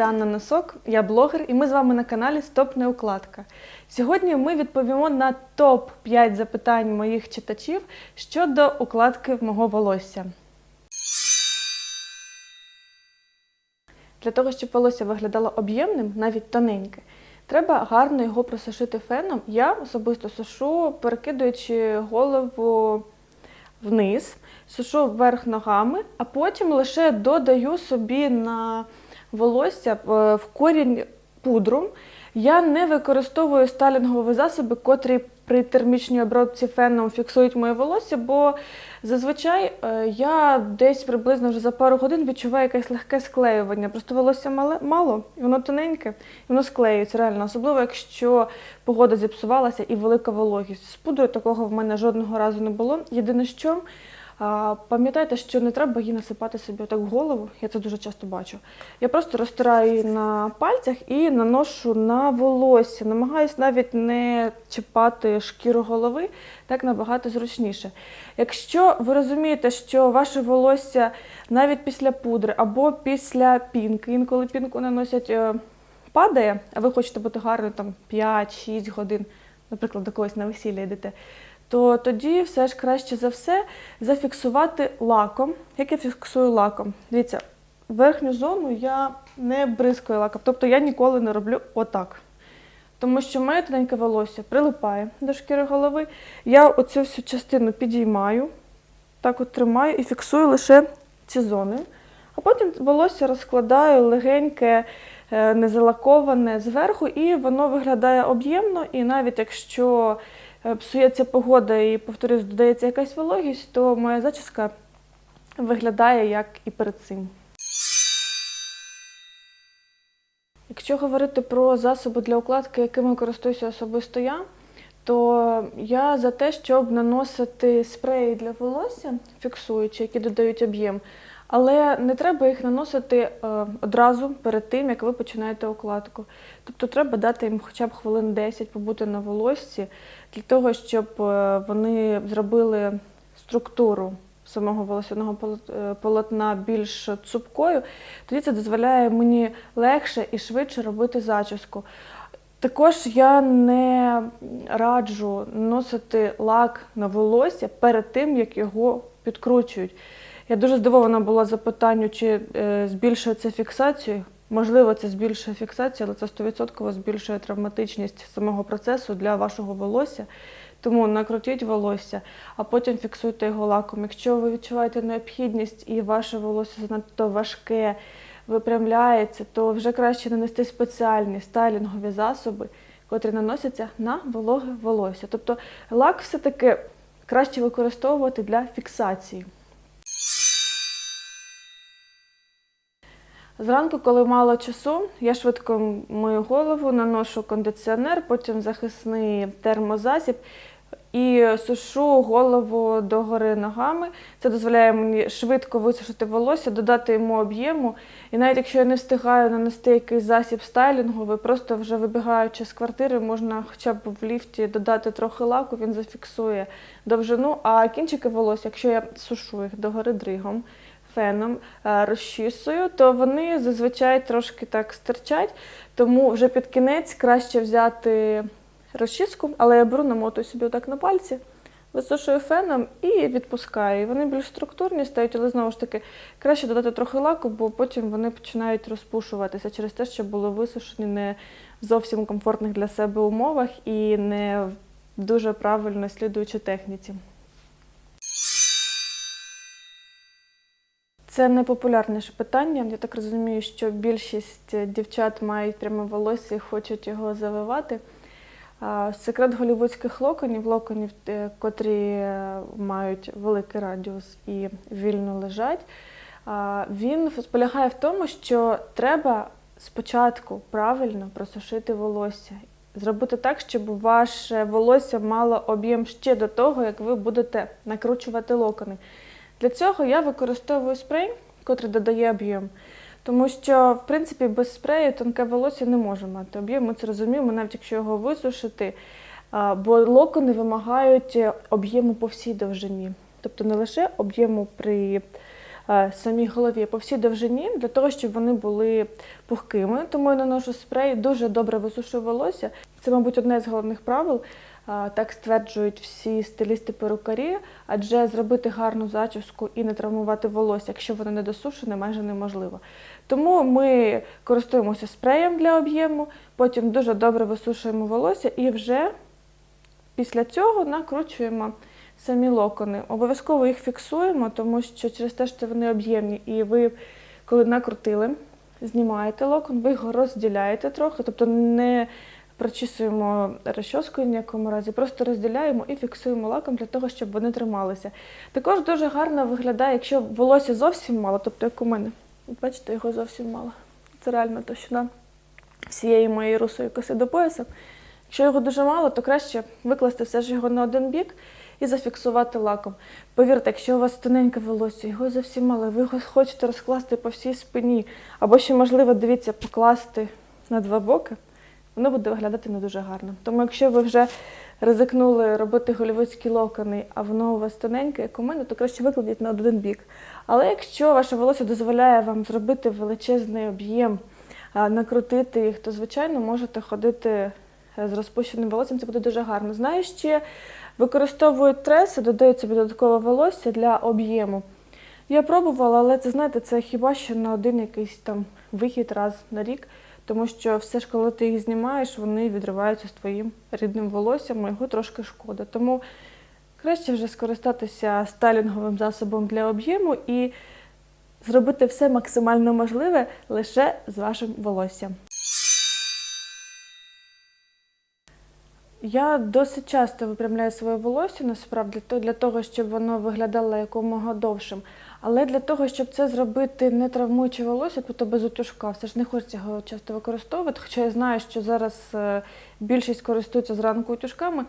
звати Анна Носок, я блогер, і ми з вами на каналі Стоп Неукладка. Сьогодні ми відповімо на топ-5 запитань моїх читачів щодо укладки мого волосся. Для того, щоб волосся виглядало об'ємним, навіть тоненьке, треба гарно його просушити феном. Я особисто сушу, перекидуючи голову вниз, сушу вверх ногами, а потім лише додаю собі на волосся в корінь пудру. Я не використовую сталінгові засоби, котрі при термічній обробці феном фіксують моє волосся, бо зазвичай е, я десь приблизно вже за пару годин відчуваю якесь легке склеювання. Просто волосся мале, мало, і воно тоненьке, і воно склеюється реально. Особливо, якщо погода зіпсувалася і велика вологість. З пудрою такого в мене жодного разу не було. Єдине що. Пам'ятайте, що не треба її насипати собі отак в голову, я це дуже часто бачу. Я просто розтираю її на пальцях і наношу на волосся. Намагаюсь навіть не чіпати шкіру голови, так набагато зручніше. Якщо ви розумієте, що ваше волосся навіть після пудри або після пінки, інколи пінку наносять, е, падає, а ви хочете бути гарним там 5-6 годин, наприклад, до когось на весілля йдете то тоді все ж краще за все зафіксувати лаком. Як я фіксую лаком? Дивіться, верхню зону я не бризкаю лаком, тобто я ніколи не роблю отак. Тому що моє тоненьке волосся прилипає до шкіри голови. Я оцю всю частину підіймаю, так от тримаю і фіксую лише ці зони. А потім волосся розкладаю легеньке, е, незалаковане зверху, і воно виглядає об'ємно. І навіть якщо псується погода і, повторюсь, додається якась вологість, то моя зачіска виглядає як і перед цим. Якщо говорити про засоби для укладки, якими користуюся особисто я, то я за те, щоб наносити спреї для волосся, фіксуючи, які додають об'єм, але не треба їх наносити е, одразу перед тим, як ви починаєте укладку. Тобто треба дати їм хоча б хвилин 10 побути на волоссі, для того, щоб е, вони зробили структуру самого волосяного е, полотна більш цупкою, тоді це дозволяє мені легше і швидше робити зачіску. Також я не раджу носити лак на волосся перед тим, як його підкручують. Я дуже здивована була запитанню, чи е, збільшує це фіксацію. Можливо, це збільшує фіксацію, але це 100% збільшує травматичність самого процесу для вашого волосся. Тому накрутіть волосся, а потім фіксуйте його лаком. Якщо ви відчуваєте необхідність і ваше волосся занадто важке, випрямляється, то вже краще нанести спеціальні стайлінгові засоби, котрі наносяться на вологе волосся. Тобто лак все-таки краще використовувати для фіксації. Зранку, коли мало часу, я швидко мию голову, наношу кондиціонер, потім захисний термозасіб і сушу голову догори ногами. Це дозволяє мені швидко висушити волосся, додати йому об'єму. І навіть якщо я не встигаю нанести якийсь засіб стайлінговий, просто вже вибігаючи з квартири, можна хоча б в ліфті додати трохи лаку, він зафіксує довжину. А кінчики волосся, якщо я сушу їх догори дригом, феном е, розчісую, то вони зазвичай трошки так стирчать, тому вже під кінець краще взяти розчіску, але я беру, намотую собі отак на пальці, висушую феном і відпускаю. Вони більш структурні стають, але знову ж таки краще додати трохи лаку, бо потім вони починають розпушуватися через те, що були висушені не в зовсім комфортних для себе умовах і не дуже правильно слідуючи техніці. Це найпопулярніше питання. Я так розумію, що більшість дівчат мають пряме волосся і хочуть його завивати. Секрет голівудських локонів, локонів, е, котрі е, мають великий радіус і вільно лежать, він полягає в тому, що треба спочатку правильно просушити волосся. Зробити так, щоб ваше волосся мало об'єм ще до того, як ви будете накручувати локони. Для цього я використовую спрей, котрий додає об'єм. Тому що, в принципі, без спрею тонке волосся не може мати об'єм. Ми це розуміємо, навіть якщо його висушити. Бо локони вимагають об'єму по всій довжині. Тобто не лише об'єму при самій голові а по всій довжині, для того, щоб вони були пухкими. Тому я наношу спрей, дуже добре висушую волосся. Це, мабуть, одне з головних правил. Так стверджують всі стилісти перукарі, адже зробити гарну зачіску і не травмувати волосся, якщо воно не досушене, майже неможливо. Тому ми користуємося спреєм для об'єму, потім дуже добре висушуємо волосся і вже після цього накручуємо самі локони. Обов'язково їх фіксуємо, тому що через те, що вони об'ємні, і ви, коли накрутили, знімаєте локон, ви його розділяєте трохи, тобто не прочісуємо розчоскою в ніякому разі, просто розділяємо і фіксуємо лаком для того, щоб вони трималися. Також дуже гарно виглядає, якщо волосся зовсім мало, тобто як у мене. Бачите, його зовсім мало. Це реально товщина всієї моєї русої коси до пояса. Якщо його дуже мало, то краще викласти все ж його на один бік і зафіксувати лаком. Повірте, якщо у вас тоненьке волосся, його зовсім мало, ви його хочете розкласти по всій спині, або ще, можливо, дивіться, покласти на два боки, воно буде виглядати не дуже гарно. Тому якщо ви вже ризикнули робити голівудські локони, а воно у вас тоненьке, як у мене, то краще викладіть на один бік. Але якщо ваше волосся дозволяє вам зробити величезний об'єм, накрутити їх, то звичайно можете ходити е, з розпущеним волоссям, це буде дуже гарно. Знаю, ще використовують треси, додають собі додаткове волосся для об'єму. Я пробувала, але це знаєте, це хіба що на один якийсь там вихід раз на рік, тому що все ж, коли ти їх знімаєш, вони відриваються з твоїм рідним волоссям, його трошки шкода. Тому краще вже скористатися стайлінговим засобом для об'єму і зробити все максимально можливе лише з вашим волоссям. Я досить часто випрямляю своє волосся, насправді, то для того, щоб воно виглядало якомога довшим. Але для того, щоб це зробити не травмуючи волосся, тобто без утюжка, все ж не хочеться його часто використовувати, хоча я знаю, що зараз е, більшість користуються зранку утюжками.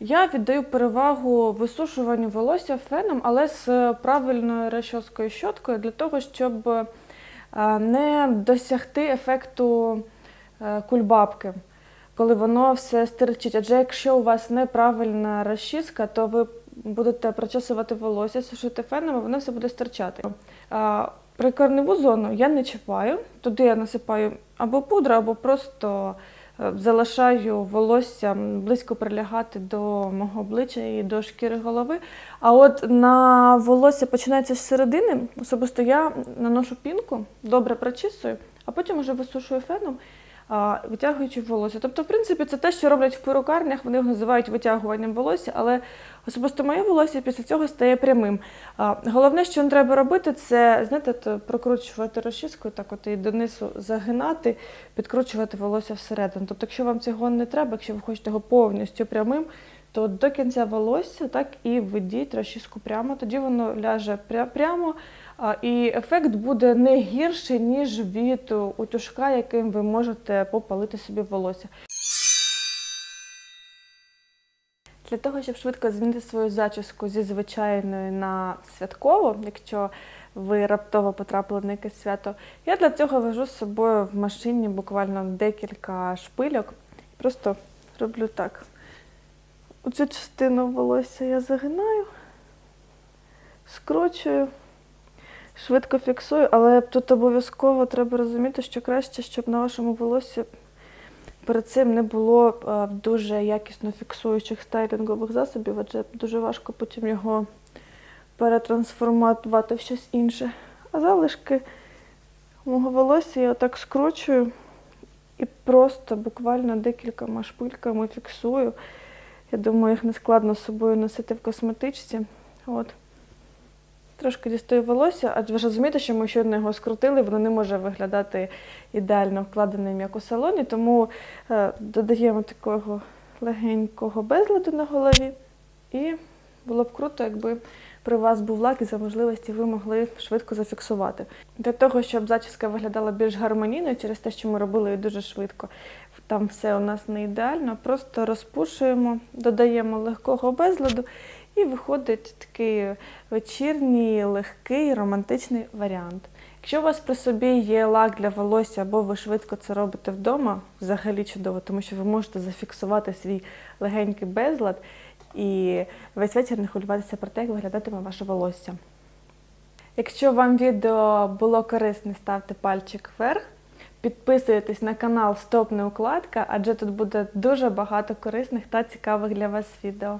Я віддаю перевагу висушуванню волосся феном, але з правильною розчоскою щоткою для того, щоб е, не досягти ефекту е, кульбабки коли воно все стирчить. Адже якщо у вас неправильна розчіска, то ви будете прочесувати волосся, сушити феном, і воно все буде стирчати. А, Прикорневу зону я не чіпаю, туди я насипаю або пудру, або просто е, залишаю волосся близько прилягати до мого обличчя і до шкіри голови. А от на волосся починається з середини, особисто я наношу пінку, добре прочісую, а потім вже висушую феном витягуючи волосся. Тобто, в принципі, це те, що роблять в перукарнях, вони його називають витягуванням волосся, але особисто моє волосся після цього стає прямим. Головне, що не треба робити, це знаєте, то прокручувати розчіскою, так от і донизу загинати, підкручувати волосся всередину. Тобто, якщо вам цього не треба, якщо ви хочете його повністю прямим, то до кінця волосся так і ведіть розчіску прямо, тоді воно ляже прямо. І ефект буде не гірший, ніж від утюжка, яким ви можете попалити собі волосся. Для того, щоб швидко змінити свою зачіску зі звичайної на святкову, якщо ви раптово потрапили на якесь свято, я для цього вожу з собою в машині буквально декілька шпильок. Просто роблю так. Оцю частину волосся я загинаю, скручую швидко фіксую, але тут обов'язково треба розуміти, що краще, щоб на вашому волоссі перед цим не було е, дуже якісно фіксуючих стайлінгових засобів, адже дуже важко потім його перетрансформувати в щось інше. А залишки мого волосся я отак скручую і просто буквально декількома шпильками фіксую. Я думаю, їх не складно з собою носити в косметичці. От. Трошки дістаю волосся, адже ви ж розумієте, що ми щойно його скрутили, воно не може виглядати ідеально вкладеним, як у салоні, тому е, додаємо такого легенького безладу на голові. І було б круто, якби при вас був лак і за можливості ви могли швидко зафіксувати. Для того, щоб зачіска виглядала більш гармонійною, через те, що ми робили її дуже швидко, там все у нас не ідеально, просто розпушуємо, додаємо легкого безладу. І виходить такий вечірній, легкий, романтичний варіант. Якщо у вас при собі є лак для волосся, або ви швидко це робите вдома, взагалі чудово, тому що ви можете зафіксувати свій легенький безлад і весь вечір не хвилюватися про те, як виглядатиме ваше волосся. Якщо вам відео було корисне, ставте пальчик вверх. Підписуйтесь на канал Стоп не укладка, адже тут буде дуже багато корисних та цікавих для вас відео.